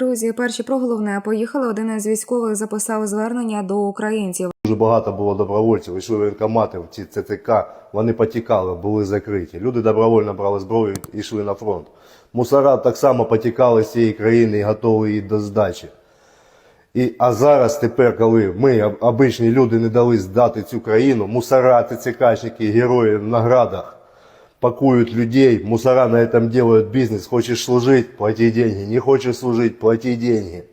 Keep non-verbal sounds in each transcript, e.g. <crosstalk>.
Друзі, перші про головне поїхали. Один із військових записав звернення до українців. Дуже багато було добровольців, йшли воєнкомати, в ці ЦТК, вони потікали, були закриті. Люди добровольно брали зброю і йшли на фронт. Мусора так само потікали з цієї країни і готові її до здачі. І, а зараз тепер, коли ми, обичні люди, не дали здати цю країну, мусора, ТЦКшники, герої в наградах пакуют людей, мусора на этом делают бизнес. Хочешь служить, плати деньги. Не хочеш служить, плати деньги.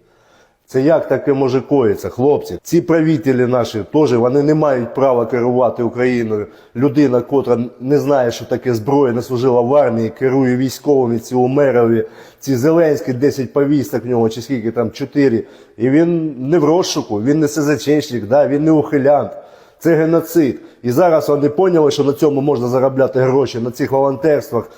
Це як таке може коїться, хлопці? Ці правителі наші теж вони не мають права керувати Україною. Людина, котра не знає, що таке зброя, не служила в армії, керує військовими, ці умерові, ці Зеленські 10 повісток в нього, чи скільки там 4. І він не в розшуку, він не СЗЧник, да, він не ухилянт. Це геноцид. І зараз вони поняли, що на цьому можна заробляти гроші, на цих волонтерствах,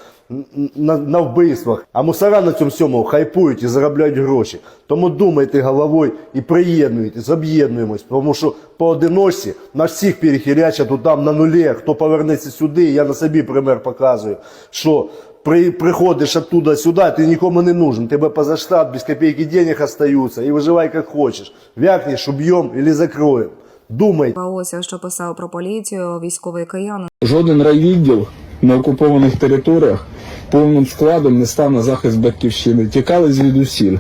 на, на вбивствах. А мусора на цьому всьому хайпують і заробляють гроші. Тому думайте головою і приєднуйтесь, об'єднуємось. Тому що поодиночці нас всіх перехилячать тут там на нулі. Хто повернеться сюди, я на собі пример показую, що при, приходиш оттуда сюди, ти нікому не нужен. Тебе поза штат, без копейки денег остаются. І виживай як хочеш. Вякнеш, уб'єм или закроем. Думай. А ось що писав про поліцію військовий киянин. Жоден райвідділ на окупованих територіях повним складом не став на захист батьківщини. Тікали звідусіль.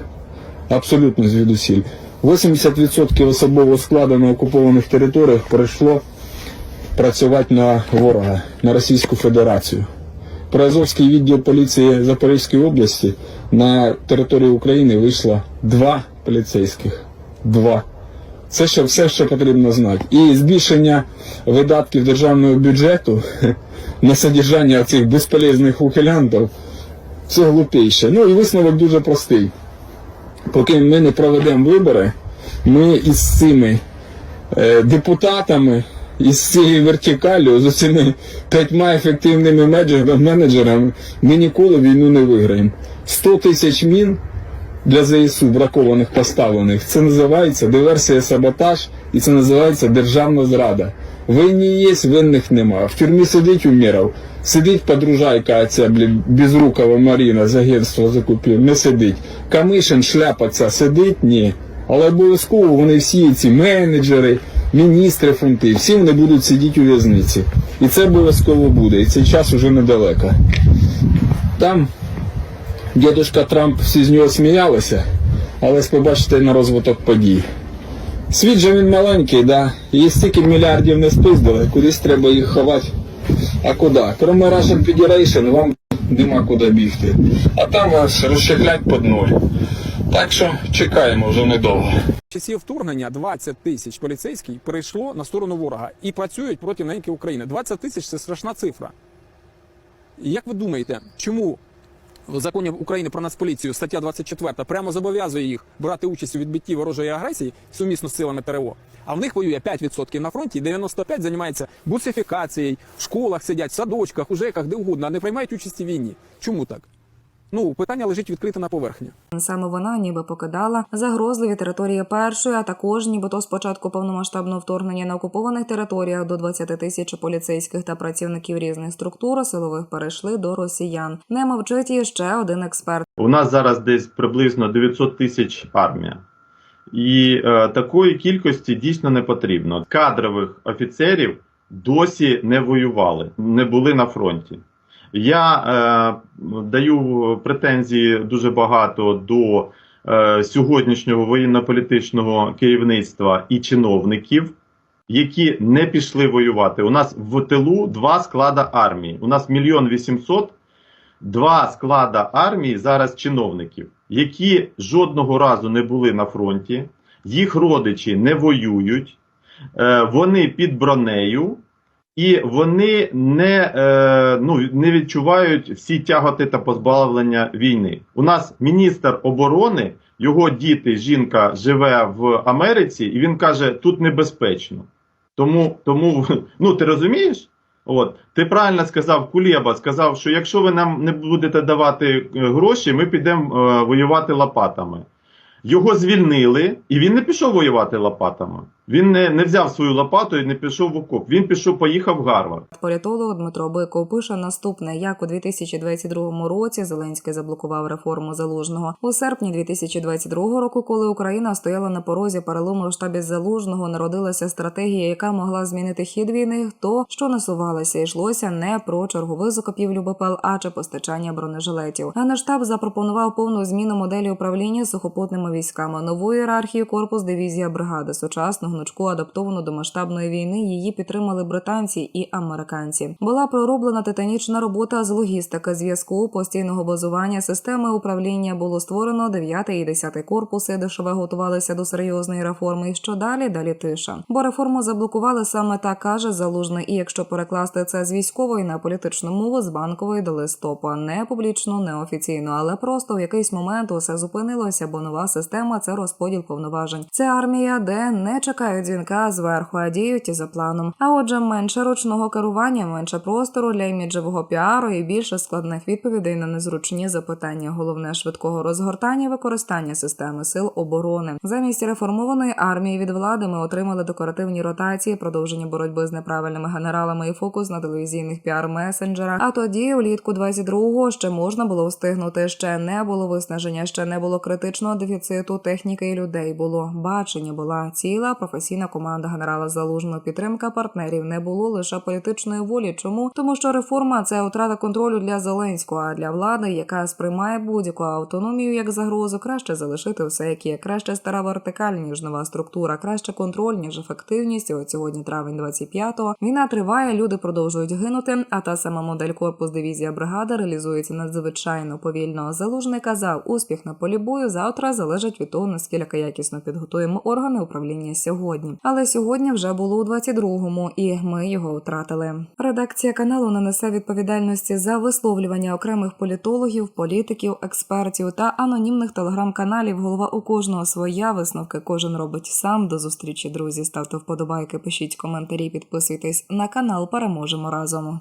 Абсолютно звідусіль. 80% особового складу на окупованих територіях перейшло працювати на ворога, на Російську Федерацію. Приазовський відділ поліції Запорізької області на території України вийшло два поліцейських. Два. Це ще все, що потрібно знати. І збільшення видатків державного бюджету <laughs> на содержання цих безполезних ухилянтів це глупіше. Ну і висновок дуже простий. Поки ми не проведемо вибори, ми із цими е, депутатами, із цією вертикалю, з цими п'ятьма ефективними менеджерами, ми ніколи війну не виграємо. 100 тисяч мін для ЗСУ бракованих поставлених. Це називається диверсія саботаж і це називається державна зрада. Винні є, винних нема. В тюрмі сидить Уміров, сидить подружайка ця безрукова Маріна з агентства закупів, не сидить. Камишин, шляпа ця сидить? Ні. Але обов'язково вони всі ці менеджери, міністри фунти, всі вони будуть сидіти у в'язниці. І це обов'язково буде. І цей час уже недалеко. Там дідушка Трамп всі з нього сміялися, але побачите на розвиток подій. Світ же він маленький, да? І стільки мільярдів не спиздили, кудись треба їх ховати. А куди? Кроме Russian Federation вам нема куди бігти. А там вас розчехлять під нуль. Так що чекаємо вже недовго. часів вторгнення 20 тисяч поліцейських перейшло на сторону ворога і працюють проти неньки України. 20 тисяч це страшна цифра. Як ви думаєте, чому в законі України про нацполіцію стаття 24 прямо зобов'язує їх брати участь у відбитті ворожої агресії сумісно з силами ТРО, а в них воює 5% на фронті, і 95% займається буцифікацією, в школах сидять, в садочках, у ЖЕКах, де угодно, а не приймають участь у війні. Чому так? Ну, питання лежить відкрите на поверхні. Саме вона ніби покидала загрозливі території першої, а також нібито з початку повномасштабного вторгнення на окупованих територіях до 20 тисяч поліцейських та працівників різних структур силових перейшли до росіян. Не мовчить і ще один експерт. У нас зараз десь приблизно 900 тисяч армія. І е, такої кількості дійсно не потрібно. Кадрових офіцерів досі не воювали, не були на фронті. Я е, даю претензії дуже багато до е, сьогоднішнього воєнно-політичного керівництва і чиновників, які не пішли воювати. У нас в тилу два склада армії. У нас мільйон вісімсот два склада армії зараз чиновників, які жодного разу не були на фронті, їх родичі не воюють, е, вони під бронею. І вони не, е, ну, не відчувають всі тяготи та позбавлення війни. У нас міністр оборони, його діти, жінка живе в Америці, і він каже, тут небезпечно. Тому, тому <laughs> ну ти розумієш? От ти правильно сказав, Кулєба сказав, що якщо ви нам не будете давати е, гроші, ми підемо е, воювати лопатами. Його звільнили, і він не пішов воювати лопатами. Він не, не взяв свою лопату і не пішов в окоп. Він пішов, поїхав в Гарвард. Політолог Дмитро Биков пише наступне: як у 2022 році Зеленський заблокував реформу залужного у серпні 2022 року, коли Україна стояла на порозі перелому в штабі залужного, народилася стратегія, яка могла змінити хід війни. То що насувалося, йшлося не про чергову закупівлю БПЛ, а чи постачання бронежилетів. Генштаб запропонував повну зміну моделі управління сухопутними військами, нову ієрархію корпус, дивізія бригади, сучасну гнучку адаптовану до масштабної війни. Її підтримали британці і американці. Була пророблена титанічна робота з логістики, зв'язку, постійного базування, системи управління. Було створено 9 і 10 корпуси, де ШВ готувалися до серйозної реформи. І що далі? Далі тиша. Бо реформу заблокували саме так каже залужний. І якщо перекласти це з військової на політичну мову, з банкової до листопа, не публічно, не офіційно, але просто в якийсь момент усе зупинилося, бо нова система це розподіл повноважень. Це армія, де не чекають дзвінка зверху, а діють за планом. А отже, менше ручного керування, менше простору для іміджевого піару і більше складних відповідей на незручні запитання. Головне швидкого розгортання, використання системи сил оборони. Замість реформованої армії від влади ми отримали декоративні ротації, продовження боротьби з неправильними генералами і фокус на телевізійних піар-месенджерах. А тоді, влітку 22-го, ще можна було встигнути. Ще не було виснаження, ще не було критичного дефіциту техніки і людей. Було бачення, була ціла професійна команда генерала Залужного. Підтримка партнерів не було лише політичної волі. Чому? Тому що реформа це втрата контролю для Зеленського, а для влади, яка сприймає будь-яку автономію як загрозу, краще залишити все, як є. Краще стара вертикаль, ніж нова структура, краще контроль, ніж ефективність. От сьогодні травень 25-го. Війна триває, люди продовжують гинути. А та сама модель корпус дивізія бригада реалізується надзвичайно повільно. Залужний казав, успіх на полі бою завтра залежить від того, наскільки якісно підготуємо органи управління сьогодні. Але сьогодні вже було у 22-му, і ми його втратили. Редакція каналу не несе відповідальності за висловлювання окремих політологів, політиків, експертів та анонімних телеграм-каналів. Голова у кожного своя висновки кожен робить сам. До зустрічі, друзі. Ставте вподобайки, пишіть коментарі, підписуйтесь на канал. Переможемо разом.